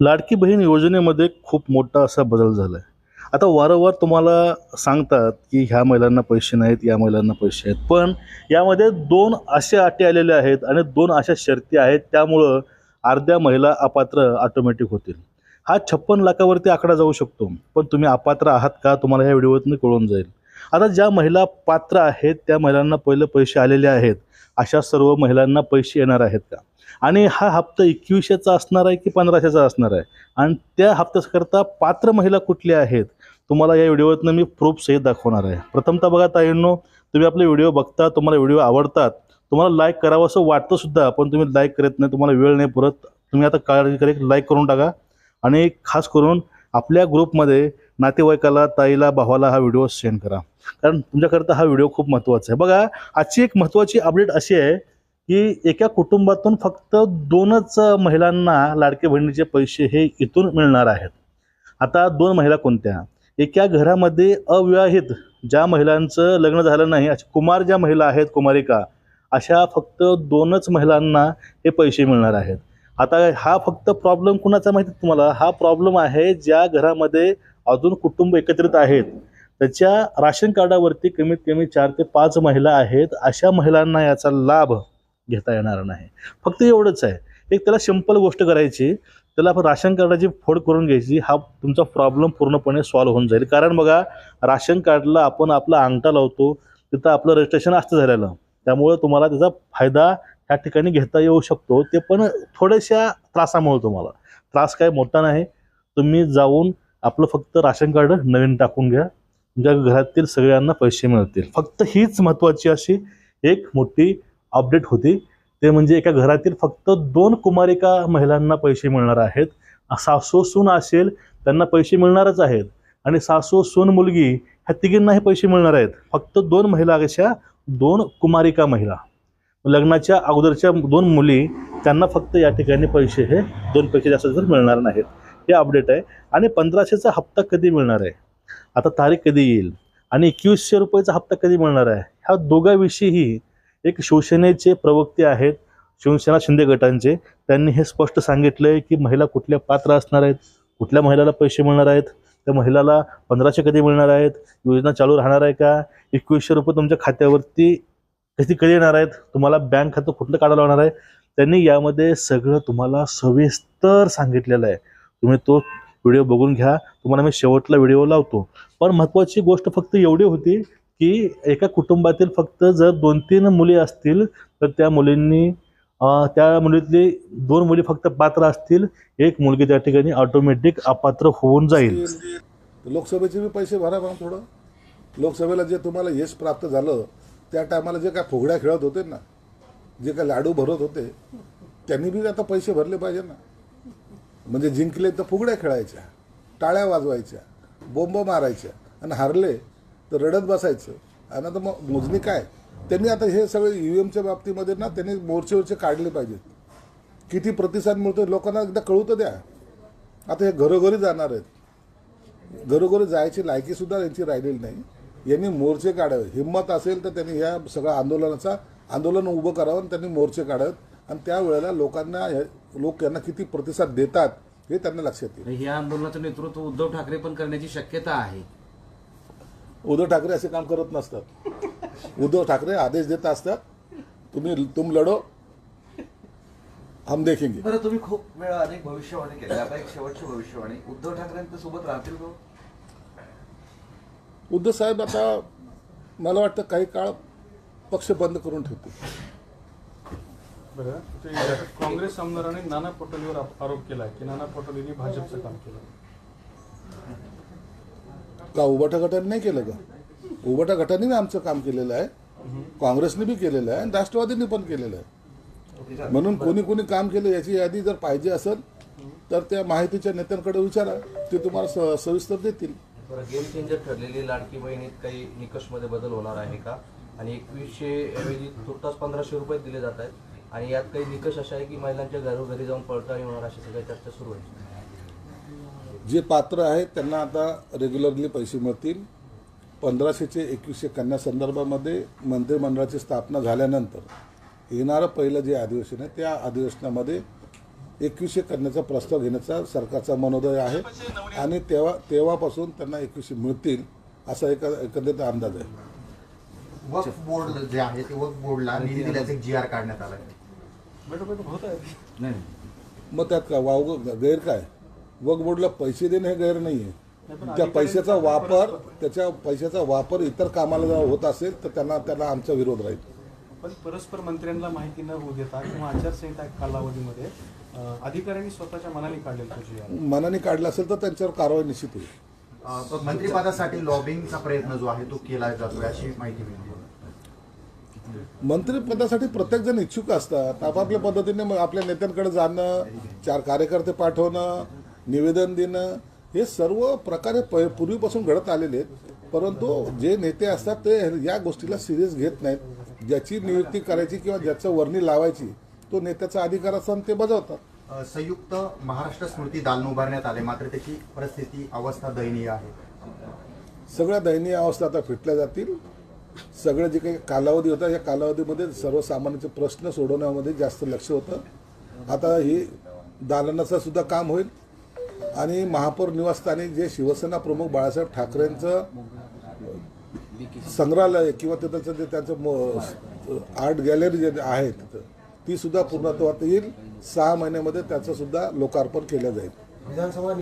लाडकी बहीण योजनेमध्ये खूप मोठा असा बदल झाला आहे आता वारंवार तुम्हाला सांगतात की ह्या महिलांना पैसे नाहीत या महिलांना पैसे आहेत. पण यामध्ये दोन अशा अटी आलेल्या आहेत आणि दोन अशा शर्ती आहेत त्यामुळं अर्ध्या महिला अपात्र ऑटोमॅटिक होतील. हा छप्पन लाखावरती आकडा जाऊ शकतो पण तुम्ही अपात्र आहात का? तुम्हाला ह्या व्हिडिओतून कळून जाईल. आता ज्या महिला पात्र आहेत त्या महिलांना पहिले पैसे आलेले आहेत अशा सर्व महिलांना पैसे येणार आहेत का? आणि हा हप्ता एकवीसशेचा असणार आहे की पंधराशेचा असणार आहे? आणि त्या हप्त्याकरता पात्र महिला कुठल्या आहेत? तुम्हाला या व्हिडिओतनं मी प्रूफ सहित दाखवणार आहे. प्रथमतः बघा ताईंनो तुम्ही आपले व्हिडिओ बघता तुम्हाला व्हिडिओ आवडतात तुम्हाला लाईक करावं असं वाटतं सुद्धा पण तुम्ही लाईक करत नाही तुम्हाला वेळ नाही पुरत तुम्ही आता काळजी करा लाईक करून टाका. आणि खास करून आपल्या ग्रुपमध्ये नातेवाईकाला ताईला भावाला हा व्हिडिओ सेंड करा. कारण तुमच्याकरता हा व्हिडिओ खूप महत्त्वाचा आहे. बघा आजची एक महत्त्वाची अपडेट अशी आहे की एका कुटुंबातून फक्त दोनच महिलांना लाडके बहिणीचे पैसे हे इथून मिळणार आहेत. आता दोन महिला कोणत्या? एका घरामध्ये अविवाहित ज्या महिलांचं लग्न झालं नाही अशा कुमार ज्या महिला आहेत कुमारिका अशा फक्त दोनच महिलांना हे पैसे मिळणार आहेत. आता हा फक्त प्रॉब्लेम कुणाचा माहिती आहे तुम्हाला? हा प्रॉब्लेम आहे ज्या घरामध्ये अजून कुटुंब एकत्रित आहेत त्याच्या राशन कार्डावरती कमीत कमी चार ते पाच महिला आहेत अशा महिलांना याचा लाभ घेता येणार नाही. फक्त एवढंच आहे. एक त्याला सिंपल गोष्ट करायची त्याला आपण राशन कार्डाची फोड करून घ्यायची हा तुमचा प्रॉब्लेम पूर्णपणे सॉल्व्ह होऊन जाईल. कारण बघा राशन कार्डला आपण आपला अंगठा लावतो तिथं आपलं रजिस्ट्रेशन असतं झालेलं. त्यामुळे तुम्हाला त्याचा फायदा ह्या ठिकाणी घेता येऊ शकतो. ते पण थोड्याशा त्रासामुळे तुम्हाला. त्रास काय मोठा नाही. तुम्ही जाऊन आपलं फक्त राशन कार्ड नवीन टाकून घ्या. तुमच्या घरातील सगळ्यांना पैसे मिळतील. फक्त हीच महत्त्वाची अशी एक मोठी अपडेट होती. ते म्हणजे एका घरातील फक्त दोन कुमारिका महिलांना पैसे मिळणार आहेत. सासू सून असेल त्यांना पैसे मिळणारच आहेत. आणि सासू सून मुलगी ह्या तिघींनाही पैसे मिळणार आहेत. फक्त दोन महिला अशा दोन कुमारिका महिला. लग्नाच्या अगोदरच्या दोन मुली त्यांना फक्त या ठिकाणी पैसे हे दोन जास्त मिळणार नाहीत. हे अपडेट आहे. आणि पंधराशेचा हप्ता कधी मिळणार आहे? आता तारीख कधी येईल? आणि एकवीसशे रुपयाचा हप्ता कधी मिळणार आहे? ह्या दोघांविषयीही एक शिवसेनेचे प्रवक्ते आहेत शिवसेना शिंदे गटांचे त्यांनी हे स्पष्ट सांगितलं आहे की महिला कुठल्या पात्र असणार आहेत? कुठल्या महिलाला पैसे मिळणार आहेत? त्या महिलाला पंधराशे कधी मिळणार आहेत? योजना चालू राहणार आहे का? एकवीसशे रुपये तुमच्या खात्यावरती कधी कधी येणार आहेत? तुम्हाला बँक खातं कुठलं काढायला होणार आहे? त्यांनी यामध्ये सगळं तुम्हाला सविस्तर सांगितलेलं आहे. तुम्ही तो व्हिडिओ बघून घ्या. तुम्हाला मी शेवटला व्हिडिओ लावतो. पण महत्त्वाची गोष्ट फक्त एवढी होती की एका कुटुंबातील फक्त जर दोन तीन मुली असतील तर त्या मुलींनी त्या मुलीतली दोन मुली फक्त पात्र असतील. एक मुलगी त्या ठिकाणी ऑटोमॅटिक अपात्र होऊन जाईल. लोकसभेचे बी पैसे भरा मग थोडं. लोकसभेला जे तुम्हाला यश प्राप्त झालं त्या टायमाला जे काय फुगड्या खेळत होते ना जे काय लाडू भरत होते त्यांनी बी आता पैसे भरले पाहिजे ना. म्हणजे जिंकले तर फुगड्या खेळायच्या टाळ्या वाजवायच्या बोंब मारायच्या आणि हारले तर रडत बसायचं. आणि आता मग मोजणी काय? त्यांनी आता हे सगळे ई एमच्या बाबतीमध्ये ना त्यांनी मोर्चेवरचे काढले पाहिजेत. किती प्रतिसाद मिळतो लोकांना एकदा कळू तर द्या. आता हे घरोघरी जाणार आहेत. घरोघरी जायची लायकीसुद्धा यांची राहिलेली नाही. यांनी मोर्चे काढावे. हिंमत असेल तर त्यांनी ह्या सगळ्या आंदोलनाचा आंदोलन उभं करावं आणि त्यांनी मोर्चे काढावेत. आणि त्यावेळेला लोकांना हे- लोक यांना किती प्रतिसाद देतात हे त्यांना लक्षात येईल. या आंदोलनाचं नेतृत्व उद्धव ठाकरे पण करण्याची शक्यता आहे. उद्धव ठाकरे असे काम करत नसतात. उद्धव ठाकरे आदेश देत असतात तुम्ही तुम लढो हम देखेंगे. बरं तुम्ही खूप वेळा अनेक भविष्यवाणी केल्या. आता एक शेवटची भविष्यवाणी. उद्धव ठाकरेंच्या सोबत राहतील का उद्धव साहेब आता मला वाटतं काही काळ पक्ष बंद करून ठेवतील. बरं. ते याच्यात काँग्रेस आमदाराने नाना पटोलेवर आरोप केला की नाना पटोलेंनी भाजपचं काम केलं. का उभाटा गटाने नाही केलं का उभाटा गटाने बी आमचं काम केलेलं आहे. काँग्रेसने बी केलेलं आहे आणि राष्ट्रवादीने पण केलेलं आहे. म्हणून कोणी कोणी काम केलं याची यादी जर पाहिजे असेल तर त्या माहितीच्या नेत्यांकडे विचारा. ते तुम्हाला सविस्तर देतील. गेम चेंजर ठरलेली लाडकी बहिणीत काही निकषमध्ये बदल होणार आहे का? आणि एकवीसशे ऐवजी तुर्तास पंधराशे रुपये दिले जात आहेत. आणि यात काही निकष असे आहे की महिलांच्या घरोघरी जाऊन पडताळणी होणार अशा सगळ्या चर्चा सुरू आहे. जे पात्र आहेत त्यांना आता रेग्युलरली पैसे मिळतील. पंधराशेचे एकवीसशे कन्या संदर्भामध्ये मंत्रिमंडळाची स्थापना झाल्यानंतर येणारं पहिलं जे अधिवेशन आहे त्या अधिवेशनामध्ये एकवीसशे करण्याचा प्रस्ताव घेण्याचा सरकारचा मनोदय आहे. आणि तेव्हा तेव्हापासून त्यांना एकवीसशे मिळतील असा एक एकंदरीत अंदाज आहे. वक्फ बोर्ड जे आहे ते वक्फ बोर्डला निधी दिल्याचा एक जी आर काढण्यात आला. आहे बैठक बैठक होत आहे नाही. मग त्यात काय वाव गैर काय वक बोर्डला पैसे देणे हे गैर नाही आहे त्या पैशाचा वापर त्याच्या पैशाचा वापर इतर कामाला जर होत असेल तर त्यांना त्यांना आमचा विरोध राहील. पण परस्पर मंत्र्यांना माहिती न होऊ देता किंवा आचारसंहिता कालावधीमध्ये अं, अधिकाऱ्यांनी स्वतःच्या मनाने काढलेलं मनाने काढला असेल तर त्यांच्यावर कारवाई निश्चित होईल. अं, मंत्रिपदासाठी लॉबिंगचा प्रयत्न जो आहे तो केला जातोय अशी माहिती मिळते. मंत्रिपदासाठी प्रत्येक जण इच्छुक असतात. आपापल्या पद्धतीने मग आपल्या नेत्यांकडे जाणं चार कार्यकर्ते पाठवणं निवेदन देणं हे सर्व प्रकारे प पूर्वीपासून घडत आलेले आहेत. परंतु जे नेते असतात ते या गोष्टीला सिरियस घेत नाहीत. ज्याची नियुक्ती करायची किंवा ज्याचं वर्णी लावायची तो नेत्याचा अधिकार असतो आणि ते बजावतात. संयुक्त महाराष्ट्र स्मृती दालन उभारण्यात आले. मात्र त्याची परिस्थिती अवस्था दयनीय आहे. सगळ्या दयनीय अवस्था आता फिटल्या जातील. सगळं जे काही कालावधी होता या कालावधीमध्ये सर्वसामान्यांचे प्रश्न सोडवण्यामध्ये जास्त लक्ष होतं. आता ही दालनाचं सुद्धा काम होईल. आणि महापौर निवासस्थानी जे शिवसेना प्रमुख बाळासाहेब ठाकरेंचं संग्रहालय किंवा त्याचं जे त्यांचं आर्ट गॅलरी जे आहे तिथं ती सुद्धा पूर्णत्वात येईल. सहा महिन्यामध्ये त्याचं सुद्धा लोकार्पण केलं जाईल.